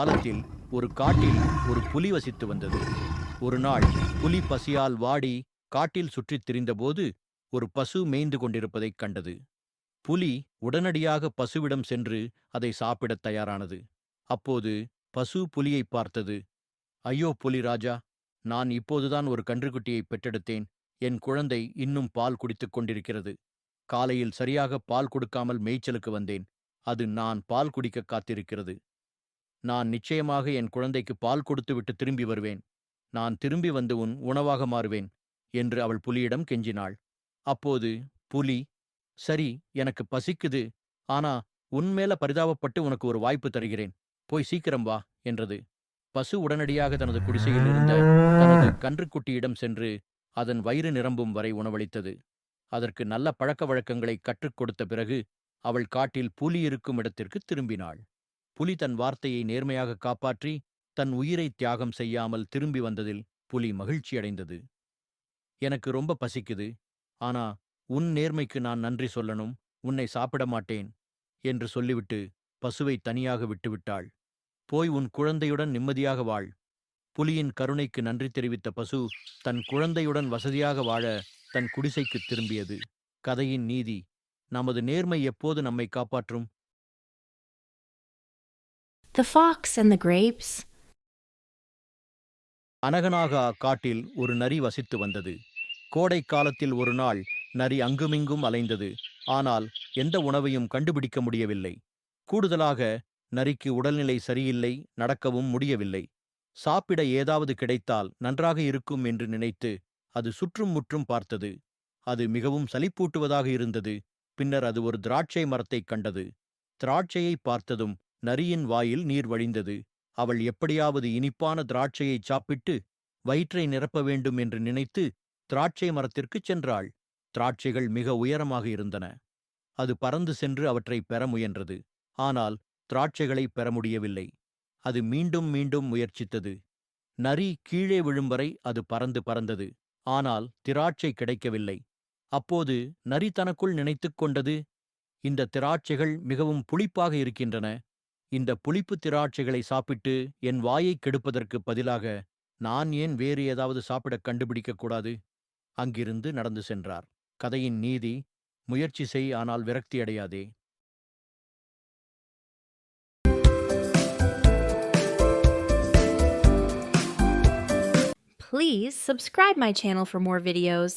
காலத்தில் ஒரு காட்டில் ஒரு புலி வசித்து வந்தது. ஒரு நாள் புலி பசியால் வாடி காட்டில் சுற்றித் திரிந்தபோது ஒரு பசு மேய்ந்து கொண்டிருப்பதைக் கண்டது. புலி உடனடியாக பசுவிடம் சென்று அதை சாப்பிடத் தயாரானது. அப்போது பசு புலியைப் பார்த்தது. ஐயோ புலி ராஜா நான் இப்போதுதான் ஒரு கன்றுக்குட்டியை பெற்றெடுத்தேன். என் குழந்தை இன்னும் பால் குடித்துக் கொண்டிருக்கிறது. காலையில் சரியாக பால் கொடுக்காமல் மேய்ச்சலுக்கு வந்தேன். அது நான் பால் குடிக்க காத்திருக்கிறது. நான் நிச்சயமாக என் குழந்தைக்கு பால் கொடுத்துவிட்டு திரும்பி வருவேன். நான் திரும்பி வந்து உன் உணவாக மாறுவேன் என்று அவள் புலியிடம் கெஞ்சினாள். அப்போது புலி சரி எனக்கு பசிக்குது. ஆனா உன்மேல பரிதாபப்பட்டு உனக்கு ஒரு வாய்ப்பு தருகிறேன். போய் சீக்கிரம் வா என்றது. பசு உடனடியாக தனது குடிசையில் இருந்த தனது கன்றுக்குட்டியிடம் சென்று அதன் வயிறு நிரம்பும் வரை உணவளித்தது. அதற்கு நல்ல பழக்க வழக்கங்களை கற்றுக் கொடுத்த பிறகு அவள் காட்டில் புலி இருக்கும் இடத்திற்கு திரும்பினாள். புலி தன் வார்த்தையை நேர்மையாக காப்பாற்றி தன் உயிரை தியாகம் செய்யாமல் திரும்பி வந்ததில் புலி மகிழ்ச்சியடைந்தது எனக்கு ரொம்ப பசிக்குது. ஆனா உன் நேர்மைக்கு நான் நன்றி சொல்லணும். உன்னை சாப்பிட மாட்டேன் என்று சொல்லிவிட்டு பசுவை தனியாக விட்டுவிட்டாள். போய் உன் குழந்தையுடன் நிம்மதியாக வாழ். புலியின் கருணைக்கு நன்றி தெரிவித்த பசு தன் குழந்தையுடன் வசதியாக வாழ தன் குடிசைக்குத் திரும்பியது. கதையின் நீதி. நமது நேர்மை எப்போது நம்மை காப்பாற்றும்? The Fox and the Grapes. அனகனாக காட்டில் ஒரு நரி வசித்து வந்தது. கோடை காலத்தில் ஒரு நாள் நரி அங்குமிங்கும் அலைந்தது. ஆனால் எந்த உணவையும் கண்டுபிடிக்க முடியவில்லை. கூடுதலாக நரிக்கு உடல்நிலை சரியில்லை நடக்கவும் முடியவில்லை. சாப்பிட ஏதாவது கிடைத்தால் நன்றாக இருக்கும் என்று நினைத்து அது சுற்றும் முற்றும் பார்த்தது. அது மிகவும் சலிப்பூட்டுவதாக இருந்தது. பின்னர் அது ஒரு திராட்சை மரத்தைக் கண்டது. திராட்சையை பார்த்ததும் நரியின் வாயில் நீர் வழிந்தது. அவள் எப்படியாவது இனிப்பான திராட்சையைச் சாப்பிட்டு வயிற்றை நிரப்ப வேண்டும் என்று நினைத்து திராட்சை மரத்திற்குச் சென்றாள். திராட்சைகள் மிக உயரமாக இருந்தன. அது பறந்து சென்று அவற்றை பெற முயன்றது. ஆனால் திராட்சைகளை பெற முடியவில்லை. அது மீண்டும் மீண்டும் முயற்சித்தது. நரி கீழே விழும் வரை அது பறந்து பறந்தது. ஆனால் திராட்சை கிடைக்கவில்லை. அப்போது நரி தனக்குள் நினைத்துக் கொண்டது இந்த திராட்சைகள் மிகவும் புளிப்பாக இருக்கின்றன. இந்த புளிப்பு திராட்சைகளை சாப்பிட்டு என் வாயை கெடுப்பதற்கு பதிலாக நான் ஏன் வேறு ஏதாவது சாப்பிடக் கண்டுபிடிக்கக் கூடாது? அங்கிருந்து நடந்து சென்றார். கதையின் நீதி முயற்சி செய் ஆனால் விரக்தி அடையாதே. Please subscribe my channel for more videos.